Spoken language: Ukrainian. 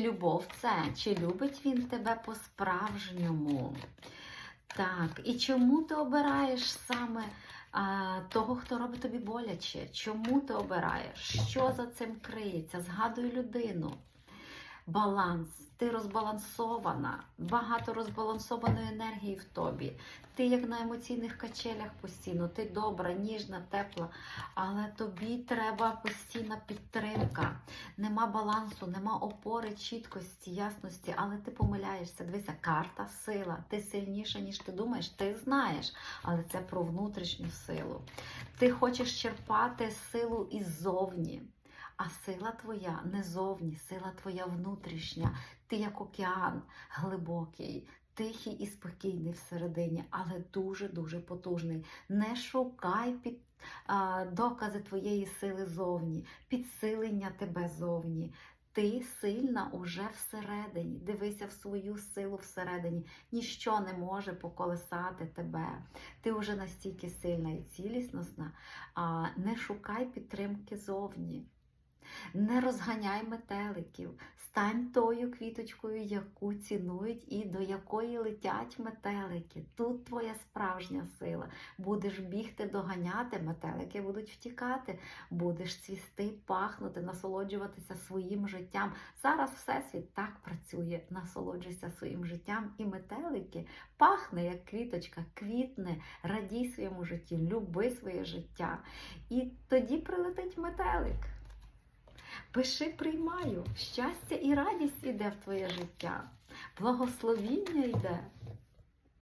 Любов це, чи любить він тебе по-справжньому? Так, і чому ти обираєш саме а, того, хто робить тобі боляче? Чому ти обираєш? Що за цим криється? Згадуй людину. Баланс, ти розбалансована, багато розбалансованої енергії в тобі. Ти як на емоційних качелях постійно, ти добра, ніжна, тепла, але тобі треба постійна підтримка. Нема балансу, нема опори, чіткості, ясності, але ти помиляєшся. Дивися, карта, сила. Ти сильніша, ніж ти думаєш, ти знаєш, але це про внутрішню силу. Ти хочеш черпати силу іззовні. А сила твоя не зовні, сила твоя внутрішня. Ти як океан глибокий, тихий і спокійний всередині, але дуже-дуже потужний. Не шукай під а, докази твоєї сили зовні, підсилення тебе зовні. Ти сильна уже всередині. Дивися в свою силу всередині. Ніщо не може поколесати тебе. Ти вже настільки сильна і цілісна. Не шукай підтримки зовні. Не розганяй метеликів, стань тою квіточкою, яку цінують і до якої летять метелики. Тут твоя справжня сила. Будеш бігти, доганяти, метелики будуть втікати, будеш цвісти, пахнути, насолоджуватися своїм життям. Зараз Всесвіт так працює, насолоджуйся своїм життям, і метелики пахне, як квіточка, квітне, радій своєму житті, люби своє життя. І тоді прилетить метелик. Пиши, приймаю, щастя і радість іде в твоє життя, благословіння йде.